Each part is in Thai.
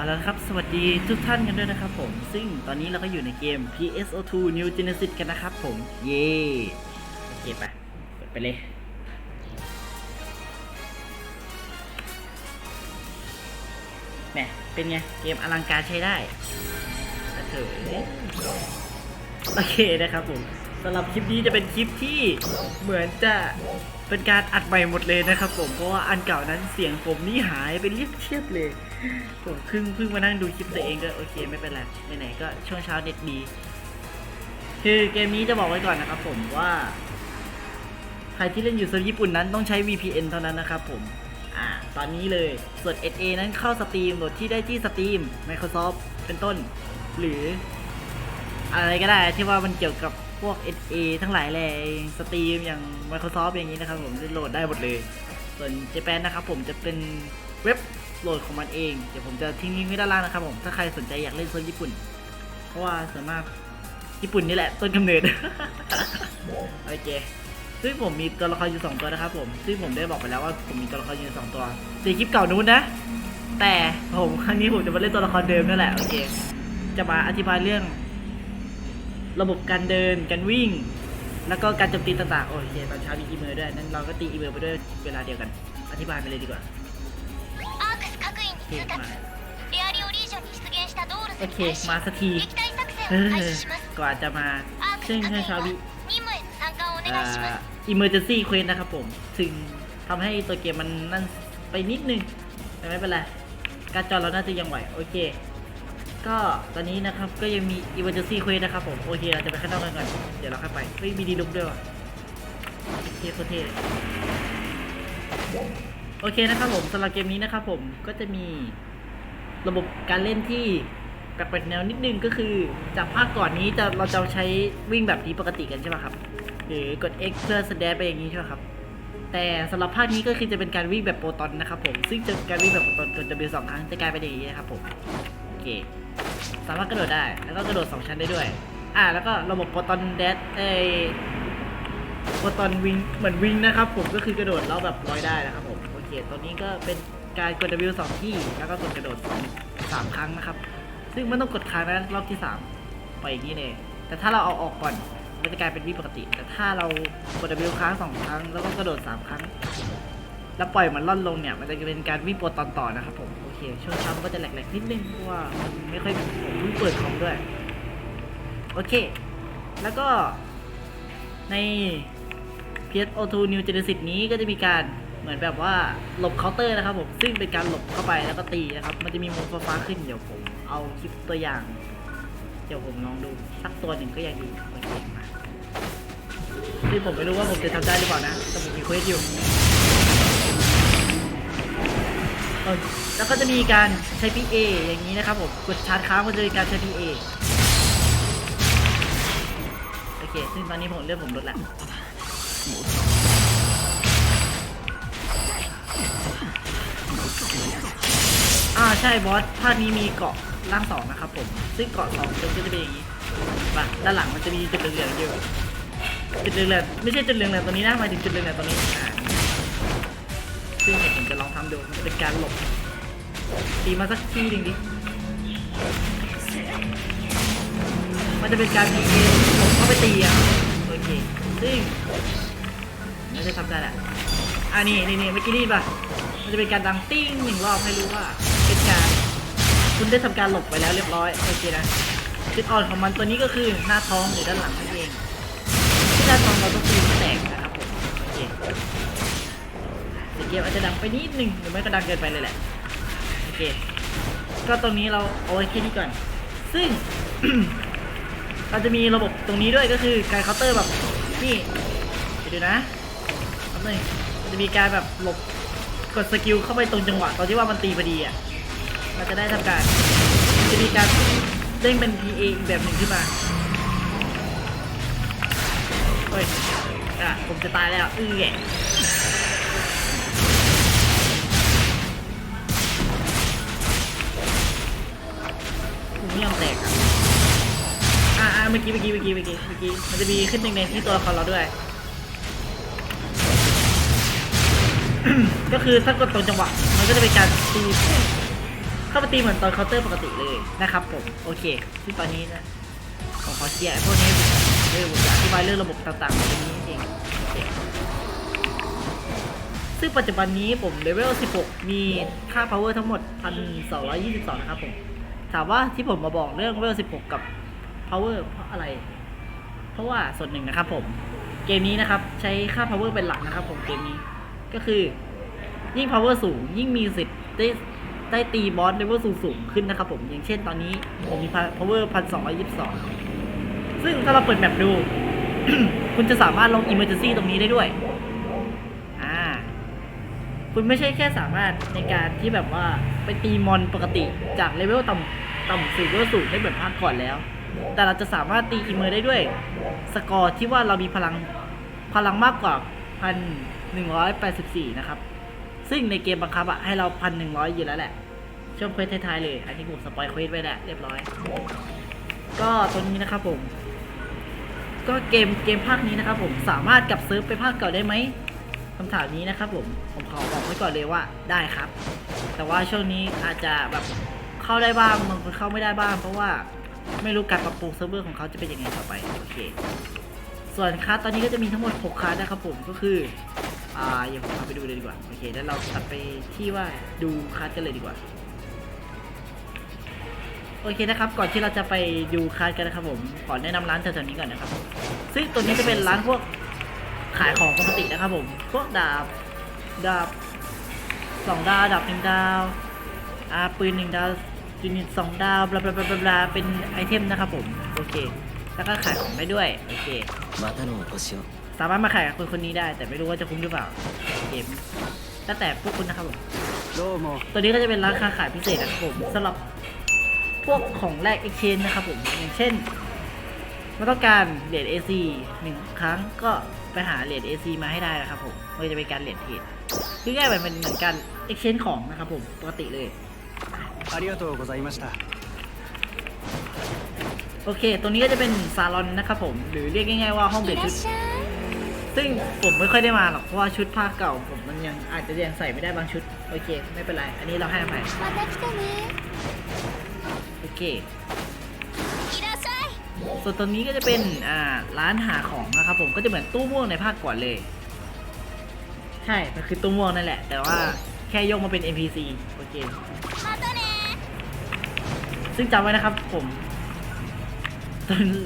เอาละครับ สวัสดีทุกท่านกันด้วยนะครับผม ซึ่งตอนนี้เราก็อยู่ในเกม PSO2 New Genesis กันนะครับผม เย้โอเคไปเปิดไปเลย แหม เป็นไง เกมอลังการใช้ได้เถอโอเคนะครับผมสำหรับคลิปนี้จะเป็นคลิปที่เหมือนจะเป็นการอัดใหม่หมดเลยนะครับผม เพราะว่าอันเก่านั้นเสียงผมนี่หายไปเรียบเทียบเลย ผมเพิ่งเพิ่งมานั่งดูคลิปตัวเองก็โอเคไม่เป็นไรไหนๆก็ช่วงเช้าเน็ตดี คือเกมนี้จะบอกไว้ก่อนนะครับผมว่าใครที่เล่นอยู่เซิร์ฟญี่ปุ่นนั้นต้องใช้ VPN เท่านั้นนะครับผม อ่า ตอนนี้เลย ส่วน SA นั้นเข้าสตรีมโหลดที่ได้ที่สตรีม Microsoft เป็นต้น หรือ อะไรก็ได้ที่ว่ามันเกี่ยวกับพวก SA ทั้งหลายแหล่สตรีมอย่าง Microsoft อย่างนี้นะครับผมโหลดได้หมดเลย ส่วน Japan นะครับผมจะเป็นเว็บ โหลดของมันเอง เดี๋ยวผมจะทิ้งลิงก์ไว้ด้านล่างนะครับผมถ้าใครสนใจอยากเล่นเซิร์ฟญี่ปุ่น เพราะว่าส่วนมากญี่ปุ่นนี่แหละต้นกำเนิด โอเคซึ่งผมมีตัวละครอยู่สองตัวนะครับผมซึ่งผมได้บอกไปแล้วว่าผมมีตัวละครอยู่สองตัวในคลิปเก่านู้นนะ แต่ผมครั้งนี้ผมจะมาเล่นตัวละครเดิมนั่นแหละโอเคจะมาอธิบายเรื่อง ระบบการเดินการวิ่ง แล้วก็การโจมตีต่างๆโอเคตอนเช้ามีอีเมลด้วยนั้นเราก็ตีอีเมลไปด้วยเวลาเดียวกัน อธิบายไปเลยดีกว่า เมาโอเค มาสักทีก่อนจะมาเช่นให้ชาวิอิมเมอร์เจนซี่เควสนะครับผม ถึงทำให้ตัวเกมมันนั่นไปนิดนึง แต่ไม่เป็นไร การจอเราน่าจะยังไหว โอเค ก็ตอนนี้นะครับ ก็ยังมีอิมเมอร์เจนซี่เควสนะครับผม โอเค เราจะไปข้างนอกกันก่อน เดี๋ยวเราเข้าไป เฮ้ย มีดีลุกด้วยว่ะโอเคโคเท่ โอเคนะครับผมสำหรับเกมนี้นะครับผมก็จะมีระบบการเล่นที่แปลกๆแนวนิดนึงก็คือจากภาคก่อนนี้จะเราจะใช้วิ่งแบบนี้ปกติกันใช่ไหมครับหรือกด X เพื่อแสดงไปอย่างนี้ใช่ไหมครับ แต่สำหรับภาคนี้ก็คือจะเป็นการวิ่งแบบโปรตอนนะครับผมซึ่งจะการวิ่งแบบโปรตอนกด W สองครั้งจะกลายเป็นอย่างนี้นะครับผมโอเค สามารถกระโดดได้แล้วก็กระโดดสองชั้นได้ด้วย อ่า แล้วก็ระบบโปรตอนแดดเอโปรตอนวิ่งเหมือนวิ่งนะครับผมก็คือกระโดดแล้วแบบลอยได้นะครับ ผมโอเคตัวนี้ก็เป็นการกด W สองที่ แล้วก็กดกระโดดสองสามครั้งนะครับ ซึ่งไมันต้องกดครั้งนะรอบที่สามไปอย่างนี้เลยแต่ถ้าเราเอาออกก่อนมันจะกลายเป็นวิปกติ แต่ถ้าเรากด W ค้างสองครั้ง แล้วก็กระโดดสามครั้ง แล้วปล่อยมันล่อนลงเนี่ย มันจะเป็นการวิ่งโปรตอนต่อนะครับผม โอเค ช่วงเช้าก็จะแหลกๆนิดนึง เพราะว่ามันไม่ค่อยผมเพิ่งเปิดคอมด้วย โอเค แล้วก็ใน PS02 New Genesis นี้ก็จะมีการ เหมือนแบบว่าหลบเคาน์เตอร์นะครับผมซึ่งเป็นการหลบเข้าไปแล้วก็ตีนะครับ มันจะมีมุมฟ้าขึ้นเดี๋ยวผมเอาคลิปตัวอย่าง เดี๋ยวผมลองดูสักตัวหนึ่งก็ยังดีโอเคมาที่ผมไม่รู้ว่าผมจะทำได้หรือเปล่านะแต่ผมมีเควสอยู่แล้วก็จะมีการใช้ PA อย่างนี้นะครับผมกดชาร์จค้างก็จะมีการใช้ PA โอเค ซึ่งตอนนี้ผมเลือกผมลดละ ใช่บอสภาคนี้มีเกาะล่างสองนะครับผมซึ่งเกาะสองมันก็จะเป็นอย่างนี้ป่ะด้านหลังมันจะมีจุดเหลืองๆอยู่จุดเหลืองๆไม่ใช่จุดเหลืองๆตัวนี้นะหมายถึงจุดเหลืองๆตัวนี้อ่าซึ่งเดี๋ยวผมจะลองทำดูมันเป็นการหลบตีมาสักทีหนึ่งดิมันจะเป็นการมีเกมผมเข้าไปตีอะโอเคซึ่งไม่ได้ทำได้แหละอ่านี่นี่นี่เมื่อกี้นี่ป่ะมันจะเป็นการดังติ้งหนึ่งรอบให้รู้ว่า เป็นการคุณได้ทำการหลบไปแล้วเรียบร้อยโอเคนะจุดอ่อนของมันตัวนี้ก็คือหน้าท้องหรือด้านหลังนั่นเองที่หน้าท้องเราต้องตีให้แตกนะครับผมโอเคเสียงเกมอาจจะดังไปนิดนึงหรือไม่ก็ดังเกินไปเลยแหละโอเคก็ตรงนี้เราเอาไว้แค่นี้ก่อน ซึ่งเราจะมีระบบตรงนี้ด้วยก็คือการเคาน์เตอร์แบบนี่ไปดูนะแป๊บนึงมันจะมีการแบบหลบกดสกิลเข้าไปตรงจังหวะตอนที่ว่ามันตีพอดีอะ เราจะได้ทำการจะมีการเด้งเป็น PA อีกแบบหนึ่งขึ้นมาเฮ้ยอะผมจะตายแล้วอื้อแหะผมไม่ยอมแตกอะอ่าเมื่อกี้เมื่อกี้เมื่อกี้เมื่อกี้เมื่อกี้มันจะมีขึ้นแดงๆที่ตัวละครเราด้วย ก็คือถ้ากดตรงจังหวะ มันก็จะเป็นการตี เข้ามาตีเหมือนตอนเคาน์เตอร์ปกติเลยนะครับผมโอเคซึ่ตอนนี้นะผมขอเคลียร์ไอ้พวกนี้เรื่องอธิบายเรื่องระบบต่างๆในนี้เองโอเคซึ่งปัจจุบันนี้ผมเลเวล 16 มีค่า power ทั้งหมด 1,222 นะครับผม ถามว่าที่ผมมาบอกเรื่องเลเวล 16 กับ power เพราะอะไร เพราะว่าส่วนหนึ่งนะครับผม เกมนี้นะครับ ใช้ค่า power เป็นหลักนะครับผมเกมนี้ ก็คือ ยิ่ง power สูง ยิ่งมีสิทธิ์ได้ ได้ตีบอสเลเวลสูงสูงๆขึ้นนะครับผมอย่างเช่นตอนนี้ผมมี power 1222ซึ่งถ้าเราเปิดแมปดู คุณจะสามารถลง emergency ตรงนี้ได้ด้วยอ่าคุณไม่ใช่แค่สามารถในการที่แบบว่าไปตีมอนปกติจากเลเวลต่ำต่ำสู่เลเวลสูงได้เหมือนภาคก่อนแล้ว แต่เราจะสามารถตีอีเมอร์ได้ด้วย สกอร์ที่ว่าเรามีพลังพลังมากกว่าพันหนึ่งร้อยแปดสิบสี่นะครับ ซึ่งในเกมบังคับอะให้เราพันหนึ่งร้อยอยู่แล้วแหละ ช่วงเควสท้ายๆเลย อันนี้ผมสปอยเควสไว้แล้วเรียบร้อย ก็ตัวนี้นะครับผม ก็เกมเกมภาคนี้นะครับผมสามารถกลับซิร์ฟไปภาคเก่าได้ไหมคำถามนี้นะครับผมผมขอบอกไว้ก่อนเลยว่าได้ครับ แต่ว่าช่วงนี้อาจจะแบบเข้าได้บ้างบางคนเข้าไม่ได้บ้าง เพราะว่าไม่รู้การปรับปรุงเซิร์ฟเวอร์ของเขาจะเป็นยังไงต่อไปโอเค ส่วนคลาสตอนนี้ก็จะมีทั้งหมด 6คลาสนะครับผมก็คือ อ่าอย่างผมเอาไปดูเลยดีกว่า โอเค แล้วเราตัดไปที่ว่าดูคัสกันเลยดีกว่า โอเคนะครับ ก่อนที่เราจะไปดูคัสกันนะครับผม ขอแนะนำร้านแถวๆนี้ก่อนนะครับ ซึ่งตัวนี้จะเป็นร้านพวกขายของปกตินะครับผม พวกดาบ ดาบสองดาว ดาบหนึ่งดาวอาปืนหนึ่งดาวยูนิตสองดาวบลาบลาบลาบลาเป็นไอเทมนะครับผม โอเค แล้วก็ขายของได้ด้วย โอเคมาตโนะโกชิโอ สามารถมาขายกับคนคนนี้ได้ แต่ไม่รู้ว่าจะคุ้มหรือเปล่า เกมแล้วแต่พวกคุณนะครับผม どうも ตัวนี้ก็จะเป็นร้านค้าขายพิเศษนะครับผมสำหรับพวกของแลก exchange นะครับผม อย่างเช่นไม่ต้องการเหรียญ AC หนึ่งครั้งก็ไปหาเหรียญ AC มาให้ได้นะครับผมมันจะเป็นการเหรียญเทรดคือง่ายๆมันเป็นเหมือนการ exchange ของนะครับผมปกติเลย ありがとうございました โอเค ตัวนี้ก็จะเป็นซาลอนนะครับผม หรือเรียกง่ายๆว่าห้องเปลี่ยน いら ชุ っ ด しゃい ซึ่งผมไม่ค่อยได้มาหรอกเพราะว่าชุดผ้าเก่าผมมันยังอาจจะยังใส่ไม่ได้บางชุดโอเค ไม่เป็นไร อันนี้เราให้ไปโอเคส่วนตรงนี้ก็จะเป็นอ่าร้านหาของนะครับผมก็จะเหมือนตู้ม่วงในภาคก่อนเลย ใช่ มันคือตู้ม่วงนั่นแหละ แต่ว่าแค่ยกมาเป็น NPC โอเคซึ่งจำไว้นะครับผม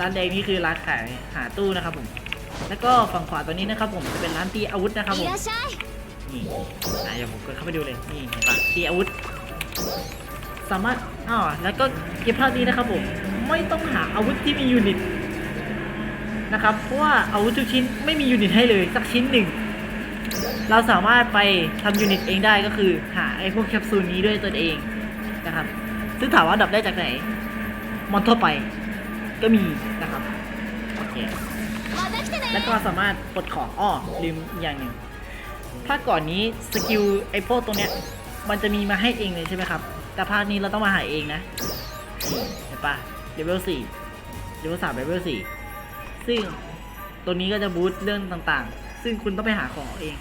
ร้านแดงนี่คือร้านขายหาตู้นะครับผม แล้วก็ฝั่งขวาตัวนี้นะครับผมจะเป็นร้านตีอาวุธนะครับผมนี่อะเดี๋ยวผมกดเข้าไปดูเลยนี่เปะตีอาวุธ สามารถอ๋อแล้วก็เก็บภาพนี้นะครับผมไม่ต้องหาอาวุธที่มียูนิตนะครับเพราะว่าอาวุธทุกชิ้นไม่มียูนิตให้เลยสักชิ้นหนึ่งเราสามารถไปทำยูนิตเองได้ก็คือหาไอ้พวกแคปซูลนี้ด้วยตนเองนะครับซึ่งถามว่าดับได้จากไหน มอนทั่วไปก็มีนะครับโอเค แล้วก็สามารถปลดของอ้อลืมอย่างหนึ่งถ้าก่อนนี้สกิลไอ้พวกตรงเนี้ยมันจะมีมาให้เองเลยใช่ไหมครับ แต่ภาคนี้เราต้องมาหาเองนะเห็นปะเลเวลสี่เลเวลสามเลเวลสี่ซึ่งตัวนี้ก็จะบูตเรื่องต่างๆ ซึ่งคุณต้องไปหาของเอง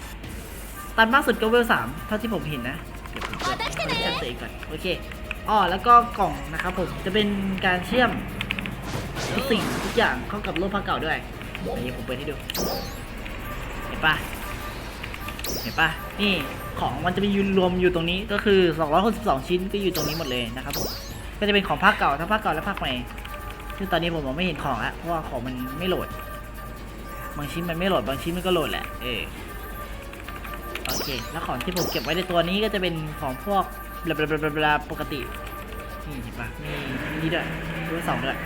ตันมากสุดก็เลเวลสามเท่าที่ผมเห็นนะเดี๋ยวผมเปิดให้ชัดเจนก่อนโอเคอ๋อแล้วก็กล่องนะครับผมจะเป็นการเชื่อมทุกสิ่งทุกอย่างเข้ากับโลกภาคเก่าด้วย เดี๋ยวผมเปิดให้ดูเห็นปะเห็นปะนี่ของมันจะมียืนรวมอยู่ตรงนี้ก็คือ 262 ชิ้นก็อยู่ตรงนี้หมดเลยนะครับผมก็จะเป็นของภาคเก่าทั้งภาคเก่าและภาคใหม่ซึ่งตอนนี้ผมมองไม่เห็นของแล้วเพราะว่าของมันไม่โหลด บางชิ้นมันไม่โหลดบางชิ้นมันก็โหลดแหละเออโอเค แล้วของที่ผมเก็บไว้ในตัวนี้ก็จะเป็นของพวกบลาบลาบลาบลาปกตินี่เห็นปะมีนี่ด้วยตัวสองด้วย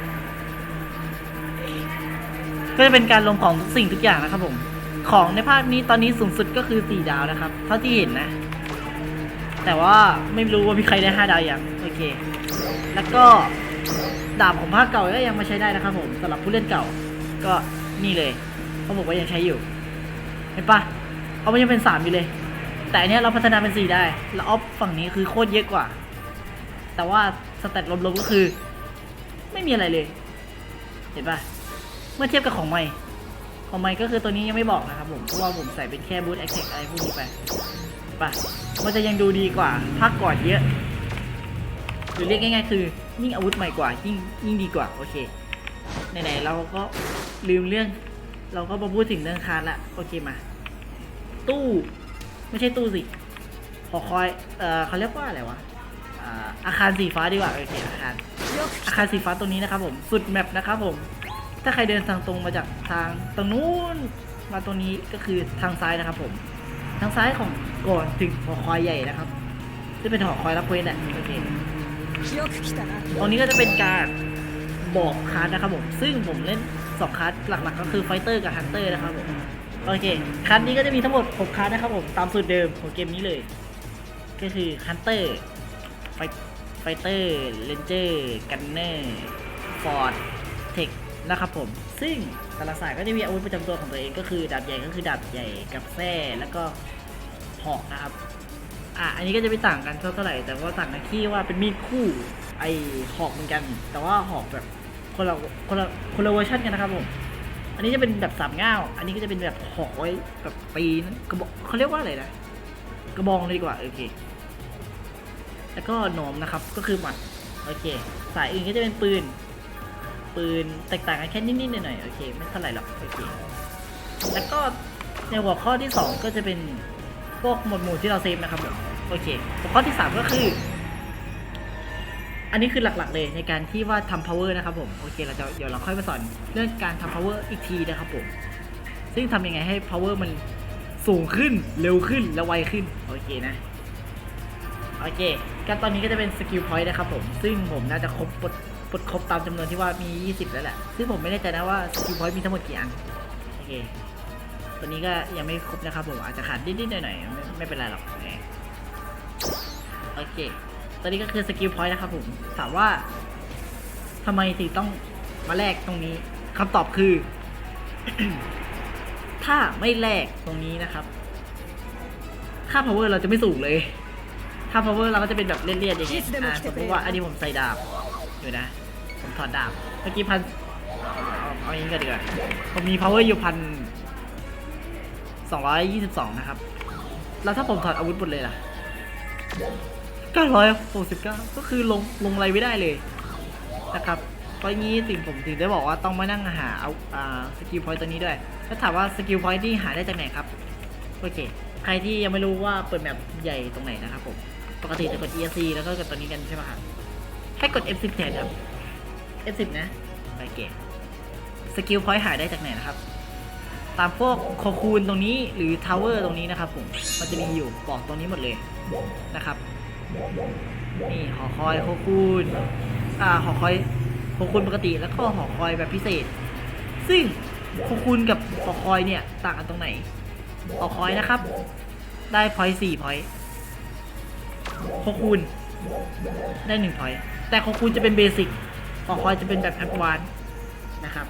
ก็จะเป็นการรวมของทุกสิ่งทุกอย่างนะครับผม ของในภาคนี้ตอนนี้สูงสุดก็คือ4ดาวนะครับ เท่าที่เห็นนะ แต่ว่าไม่รู้ว่ามีใครได้5ดาวยังโอเค แล้วก็ดาบของภาคเก่าก็ยังมาใช้ได้นะครับผมสำหรับผู้เล่นเก่า ก็นี่เลยเขาบอกว่ายังใช้อยู่ เห็นปะเขาไมันยังเป็น3อยู่เลย แต่อันนี้เราพัฒนาเป็น4ได้ แล้วออฟฝั่งนี้คือโคตรเยอะกว่า แต่ว่าสแตทรวมๆก็คือ ไม่มีอะไรเลย เห็นปะ เมื่อเทียบกับของใหม่ ของใหม่ก็คือตัวนี้ยังไม่บอกนะครับผม เพราะว่าผมใส่เป็นแค่บูทแอคเซอะไรพวกนี้ไปไปะมันจะยังดูดีกว่าภาคก่อนเยอะ หรือเรียกง่ายๆ คือยิ่งอาวุธใหม่กว่ายิ่งยิ่งดีกว่า โอเค ไหนๆเราก็ลืมเรื่อง เราก็มาพูดถึงเรื่องคานละ โอเคมา ตู้ ไม่ใช่ตู้สิหอคอย เอ่อเขาเรียกว่าอะไรวะอาคารสีฟ้าดีกว่า โอเค อาคาร อาคารสีฟ้าตรงนี้นะครับผม สุดแมปนะครับผม ถ้าใครเดินทางตรงมาจากทางตรงนู้นมาตรงนี้ก็คือทางซ้ายนะครับ ผม ทางซ้ายของก่อนถึงหอคอยใหญ่นะครับจะเป็นหอคอยรับเพลนแหะโอเคตรงนี้ก็จะเป็นการบอกคัร์นะครับผมซึ่งผมเล่นสองคัร์หลักๆ ก็คือไฟเตอร์กับฮันเตอร์นะครับผมโอเคคันนี้ก็จะมีทั้งหมด 6คันนะครับผม ตามสูตรเดิมของเกมนี้เลย ก็คือฮันเตอร์ไฟเตอร์เลนเจอร์ กันเนอร์ ฟอร์ด เทค นะครับผม ซึ่งแต่ละสายก็จะมีอาวุธประจำตัวของตัวเองก็คือดาบใหญ่ก็คือดาบใหญ่กับแส้แล้วก็หอกนะครับ อะอันนี้ก็จะไม่ต่างกันเท่าไหร่ แต่ว่าต่างกันที่ว่าเป็นมีดคู่ไอหอกเหมือนกัน แต่ว่าหอกแบบคนละคนละคนละเวอร์ชันกันนะครับผม อันนี้จะเป็นแบบสามง่าว อันนี้ก็จะเป็นแบบหอกไว้แบบปีนกระบอกเขาเรียกว่าอะไรนะ กระบองเลยดีกว่าโอเค แล้วก็หนอมนะครับ ก็คือหมัด โอเค สายอื่นก็จะเป็นปืน ปืนแตกต่างกันแค่นิดๆหน่อยๆโอเค ไม่เท่าไหร่หรอกโอเคแล้วก็ในหัวข้อที่สองก็จะเป็นพวกหมวดหมู่ที่เราเซฟนะครับผมโอเคหัวข้อที่สามก็คือ อันนี้คือหลักๆเลยในการที่ว่าทำ power นะครับผมโอเคเราจะเดี๋ยวเราค่อยมาสอนเรื่องการทำ power อีกทีนะครับผมซึ่งทำยังไงให้ power มันสูงขึ้นเร็วขึ้นและไวขึ้นโอเคนะโอเคการตอนนี้ก็จะเป็นสกิลพอยต์นะครับผม ซึ่งผมน่าจะครบปลด ปลดครบตามจำนวนที่ว่ามี 20 แล้วแหละ ซึ่งผมไม่แน่ใจนะว่าสกิลพอยต์มีทั้งหมดกี่อัน โอเค ตัวนี้ก็ยังไม่ครบนะครับผมอาจจะขาดนิดๆหน่อยๆไม่ไม่เป็นไรหรอกแหมโอเค ตัวนี้ก็คือสกิลพอยต์นะครับผม ถามว่าทำไมถึงต้องมาแลกตรงนี้คำตอบคือ ถ้าไม่แลกตรงนี้นะครับ ค่า power เราจะไม่สูงเลย ค่า power เราก็จะเป็นแบบเลี่ยนๆอย่างเงี้ยอ่าสมมติว่าอันนี้ผมใส่ดาบ อยู่นะ ผมถอดดาบ เมื่อกี้พัน เอาเอาอย่างนี้ก็ดีกว่าผมมี power อยู่พัน222นะครับ แล้วถ้าผมถอดอาวุธหมดเลยล่ะ969ก็คือลงลงอะไรไม่ได้เลยนะครับเพราะงี้ถึงผมถึงได้บอกว่าต้องมานั่งหาเอาอ่าสกิลพอยต์ตัวนี้ด้วยแล้วถามว่าสกิลพอยต์ที่หาได้จากไหนครับ โอเค ใครที่ยังไม่รู้ว่าเปิดแมปใหญ่ตรงไหนนะครับผม ปกติจะกด ESC แล้วก็กดตัวนี้กันใช่ไหมครับ ให้กด F10 แทนครับ F10 นะโอเคสกิลพอยต์หาได้จากไหนนะครับ ตามพวกโคคูนตรงนี้หรือทาวเวอร์ตรงนี้นะครับผมมันจะมีอยู่บอกตรงนี้หมดเลยนะครับนี่หอคอยโคคูนอ่าหอคอยโคคูนปกติแล้วก็หอคอยแบบพิเศษ ซึ่งโคคูนกับหอคอยเนี่ยต่างกันตรงไหนหอคอยนะครับ ได้พอยต์สี่พอยต์โคคูนได้หนึ่งพอยต์ แต่โคคูนจะเป็นเบสิกหอคอยจะเป็นแบบแอดวานนะครับ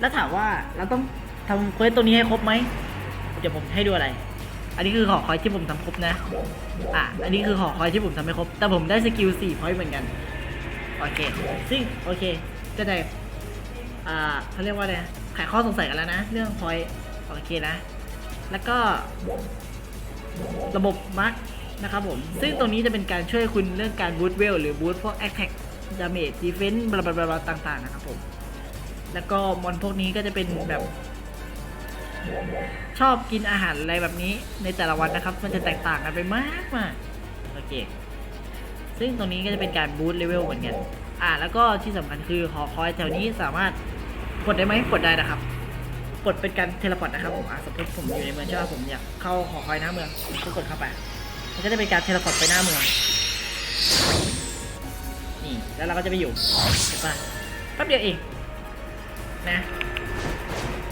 แล้วถามว่าเราต้องทำเควสตัวนี้ให้ครบไหมเดี๋ยวผมให้ดูอะไร อันนี้คือหอคอยที่ผมทำครบนะ อะ อันนี้คือหอคอยที่ผมทำไม่ครบ แต่ผมได้สกิลสี่พอยต์เหมือนกัน โอเค ซึ่งโอเค จะได้ อ่าเขาเรียกว่าอะไรนะไขข้อสงสัยกันแล้วนะ เรื่องพอยต์โอเคนะ แล้วก็ ระบบมาร์ก นะครับผม ซึ่งตรงนี้จะเป็นการช่วยคุณเรื่องการบูตเวลหรือบูตพวกแอคแท็กดาเมจดีเฟนส์บลาบลาต่าง ๆ นะครับผม แล้วก็มอนพวกนี้ก็จะเป็นแบบ ชอบกินอาหารอะไรแบบนี้ในแต่ละวันนะครับ มันจะแตกต่างกันไปมากมากโอเค ซึ่งตรงนี้ก็จะเป็นการบูตเลเวลเหมือนกัน อ่า แล้วก็ที่สำคัญคือหอคอยแถวนี้สามารถกดได้ไหมกดได้นะครับกดเป็นการเทเลพอร์ตนะครับผมอ่าสมมติผมอยู่ในเมืองใช่ป่ะผมอยากเข้าหอคอยหน้าเมืองก็กดเข้าไป มันก็จะเป็นการเทเลพอร์ตไปหน้าเมือง นี่ แล้วเราก็จะไปอยู่เห็นปะแป๊บเดียวเอง นะ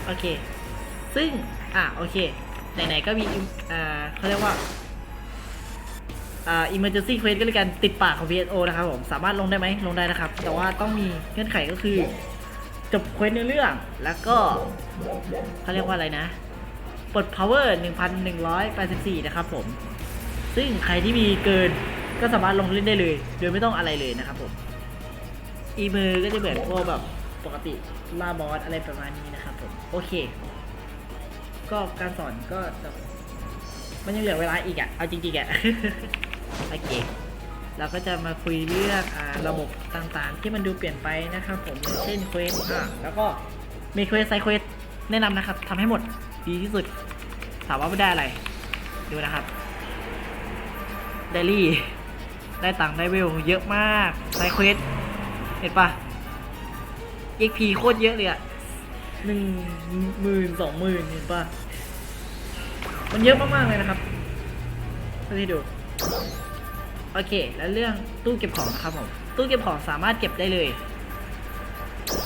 โอเค ซึ่ง อะ โอเค ไหนๆ ก็มีอ่าเขาเรียกว่าอ่า emergency quest ก็เลยกันติดปากของ VSO นะครับผม สามารถลงได้ไหม ลงได้นะครับ แต่ว่าต้องมีเงื่อนไขก็คือจบเควสในเรื่อง แล้วก็เขาเรียกว่าอะไรนะปลด power 1,184 นะครับผม ซึ่งใครที่มีเกินก็สามารถลงเล่นได้เลย โดยไม่ต้องอะไรเลยนะครับผมอีเมอก็จะเหมือนพวกแบบปกติล่าบอสอะไรประมาณนี้นะครับผมโอเค ก็การสอนก็มันยังเหลือเวลาอีกอะเอาจริงๆอะโอเคเราก็จะมาคุยเรื่องอระบบต่างๆ ที่มันดูเปลี่ยนไปนะครับผมเช่นเควสอะแล้วก็มีเควสไซเควสแนะนำนะครับทำให้หมดดีที่สุด ถามว่าไม่ได้อะไร ดูนะครับ เดลี่ ได้ตังค์ได้เวลเยอะมากไซเควสเห็นปะ XP โคตรเยอะเลยอะหนึ่งหมื่นสองหมื่นเห็นปะมันเยอะมากๆเลยนะครับให้ดูโอเค แล้วเรื่องตู้เก็บของนะครับผม ตู้เก็บของสามารถเก็บได้เลย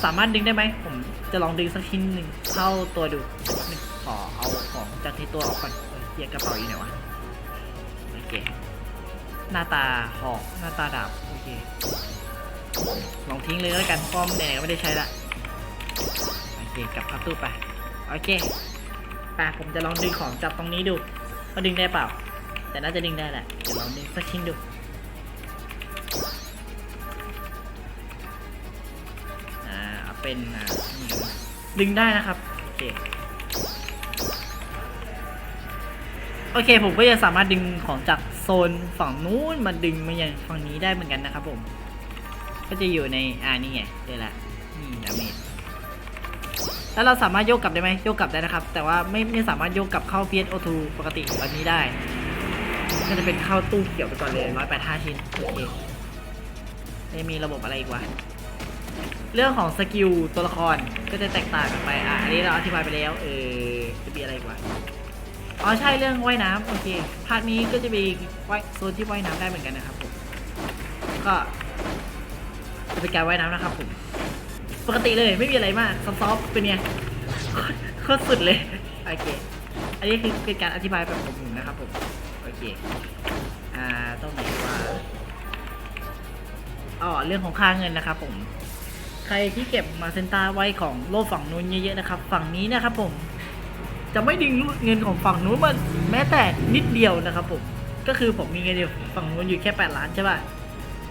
สามารถดึงได้ไหม ผมจะลองดึงสักชิ้นหนึ่งเข้าตัวดูหนึ่งขอเอาของจากที่ตัวออกก่อนเยเกียกระเป๋าอยู่ไหนวะ โอเค หน้าตาหอกหน้าตาดาบโอเคลองทิ้งเลยแล้วกันเพราะไหนๆก็ไม่ได้ใช้ละโอเคกลับเข้าตู้ไปโอเคไปผมจะลองดึงของจากตรงนี้ดูว่าดึงได้เปล่า แต่น่าจะดึงได้แหละเดี๋ยวลองดึงสักชิ้นดูอ่าเอาเป็นอ่าดึงได้นะครับโอเคโอเค ผมก็จะสามารถดึงของจาก โซนฝั่งนู้นมาดึงมายังฝั่งนี้ได้เหมือนกันนะครับผม ก็จะอยู่ในอ่านี่ไงเดี๋ยวละนี่ดาเมจแล้วเราสามารถโยกกลับได้ไหมโยกกลับได้นะครับ แต่ว่าไม่ไม่สามารถโยกกลับเข้า PSO2 ปกติแบบนี้ได้ ก็จะเป็นเข้าตู้เกี่ยวไปก่อนเลย185ชิ้นโอเคไม่มีระบบอะไรอีกวะเรื่องของสกิลตัวละครก็จะแตกต่างกันไปอะอันนี้เราอธิบายไปแล้ว เออจะมีอะไรอีกวะ อ๋อใช่เรื่องว่ายน้ำโอเคพาร์ทนี้ก็จะมีว่ายโซนที่ว่ายน้ำได้เหมือนกันนะครับผมก็จะเป็นการว่ายน้ำนะครับผมปกติเลยไม่มีอะไรมากซอฟต์เป็นไงโคตรโคตรสุดเลยโอเค อันนี้คือเป็นการอธิบายแบบผมนะครับผมโอเคอ่าตรงไหนว่าอ๋อเรื่องของค่าเงินนะครับผม ใครที่เก็บมาเซนต้าไว้ของโลกฝั่งนู้นเยอะๆนะครับ ฝั่งนี้นะครับผม จะไม่ดึงเงินของฝั่งนู้นมาแม้แต่นิดเดียวนะครับผมก็คือผมมีเงินอยู่ฝั่งนู้นอยู่แค่ 8 ล้านใช่ป่ะ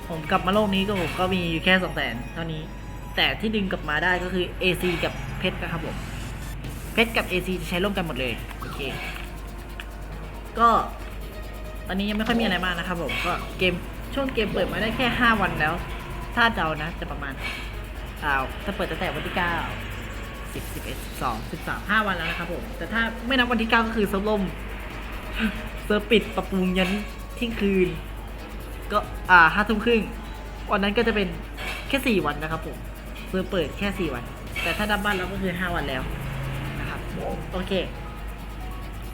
ผมกลับมาโลกนี้ก็ผมก็มีอยู่แค่สองแสนเท่านี้ แต่ที่ดึงกลับมาได้ก็คือ AC กับเพชรนะครับผมเพชรกับ AC จะใช้ร่วมกันหมดเลยโอเค ก็ตอนนี้ยังไม่ค่อยมีอะไรมากนะครับผมก็เกมช่วงเกมเปิดมาได้แค่ 5 วันแล้ว ถ้าเดานะจะประมาณอ่าถ้าเปิดตั้งแต่วันที่ 9 10 11 12 13 5วันแล้วนะครับผม แต่ถ้าไม่นับวันที่9ก็คือเซิร์ฟล่มเซิร์ฟปิดปรับปรุงยันเที่ยงคืน ก็อ่าห้าทุ่มครึ่งวันนั้นก็จะเป็นแค่สี่วันนะครับผมเซิร์ฟเปิดแค่สี่วัน แต่ถ้าดับบ้านเราก็คือห้าวันแล้วนะครับโอเค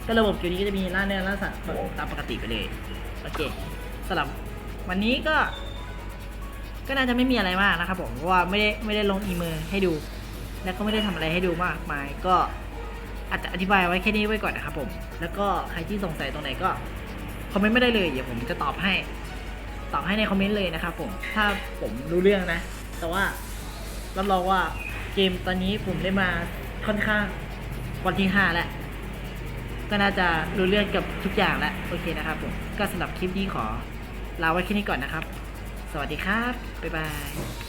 ก็ระบบเกี่ยวนี้ก็จะมีล่าเนื้อล่าสัตว์ตามปกติไปเลยโอเคสำหรับวันนี้ก็ ก็น่าจะไม่มีอะไรมากนะครับผมเพราะว่าไม่ได้ไม่ได้ลงอีเมลให้ดู แล้วก็ไม่ได้ทำอะไรให้ดูมากมาย ก็อาจจะอธิบายไว้แค่นี้ไว้ก่อนนะครับผม แล้วก็ใครที่สงสัยตรงไหนก็คอมเมนต์ไม่ได้เลย เดี๋ยวผมจะตอบให้ ตอบให้ในคอมเมนต์เลยนะครับผม ถ้าผมรู้เรื่องนะ แต่ว่ารับรองว่าเกมตอนนี้ผมได้มาค่อนข้างวันที่ห้าแล้ว ก็น่าจะรู้เรื่องกับทุกอย่างแล้ว โอเคนะครับผม ก็สำหรับคลิปนี้ขอลาไว้แค่นี้ก่อนนะครับ สวัสดีครับ บ๊ายบาย